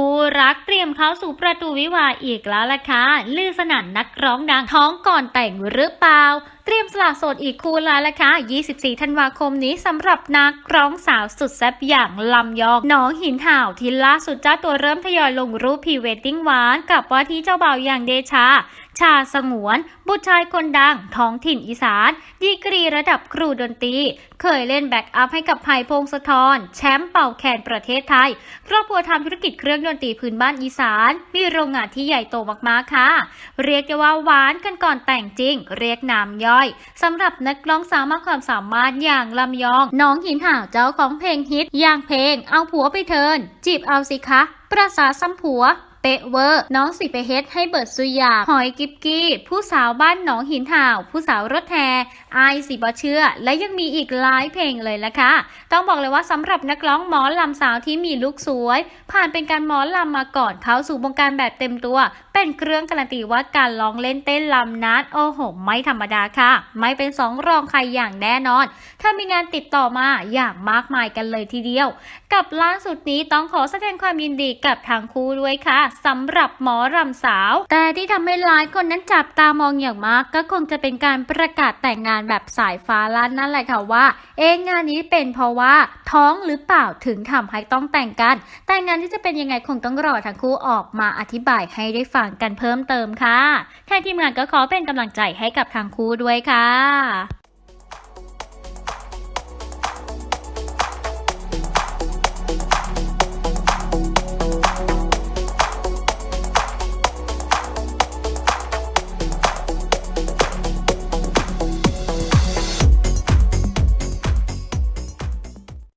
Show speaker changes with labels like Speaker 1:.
Speaker 1: คู่รักเตรียมเข้าสู่ประตูวิวาอีกแล้วล่ะค่ะลือสนั่นนักร้องดังท้องก่อนแต่งหรือเปล่า เตรียมสละโสดอีกคู่แล้วล่ะค่ะ 24 ธันวาคมนี้สำหรับนักร้องสาวสุดแซ่บอย่างลำยองน้องหินห่าวที่ล่าสุดเจ้าตัวเริ่มทยอยลงรูปพรีเวดดิ้งหวาน กับว่าที่เจ้าบ่าวอย่างเดชา ชาสงวน บุตรชายคนดัง ท้องถิ่นอีสาน ดีกรีระดับครูดนตรี เคยเล่นแบ็กอัพให้กับไผ่พงศธร แชมป์เป่าแคนประเทศไทย ครอบครัวทำธุรกิจเครื่องดนตรีพื้นบ้านอีสาน มีโรงงานที่ใหญ่โตมากๆค่ะ เรียกได้ว่าหวานกันก่อนแต่งจริง เรียกนามย่อยสำหรับนักร้องสาวมากความสามารถอย่างลำยอง น้องหินห่าวเจ้าของเพลงฮิตอย่างเพลง เอาผัวไปเทินจีบเอาสิคะประสาซ้ำผัว ป๊ะเวอร์ น้องสิไปเฮ็ดให้เบิดสุยา หอยกิบกี้ ผู้สาวบ้านหนองหินห่าว ผู้สาวรถแห่อายสิบ่เชื่อ และยังมีอีกหลายเพลงเลยละค่ะ ต้องบอกเลยว่าสำหรับนักร้องหมอลำสาวที่มีลุคสวย ผ่านเป็นการหมอลำมาก่อนเข้าสู่วงการแบบเต็มตัว เป็นเครื่องการันตีว่าการร้องเล่นเต้นลำนั้นโอ้โหไม่ธรรมดาค่ะ ไม่เป็นสองรองใครอย่างแน่นอน ถ้ามีงานติดต่อมาอย่างมากมายกันเลยทีเดียวกับล่าสุดนี้ต้องขอแสดงความยินดีกับทางคู่ด้วยค่ะสำหรับหมอรำสาว แต่ที่ทำให้หลายคนนั้นจับตามองอย่างมาก ก็คงจะเป็นการประกาศแต่งงานแบบสายฟ้าลั่นนั่นแหละค่ะว่า เองงานนี้เป็นเพราะว่าท้องหรือเปล่าถึงทำให้ต้องแต่งกัน แต่งานที่จะเป็นยังไงคงต้องรอทั้งคู่ออกมาอธิบายให้ได้ฟังกันเพิ่มเติมค่ะทางทีมงานก็ขอเป็นกำลังใจให้กับทางคู่ด้วยค่ะ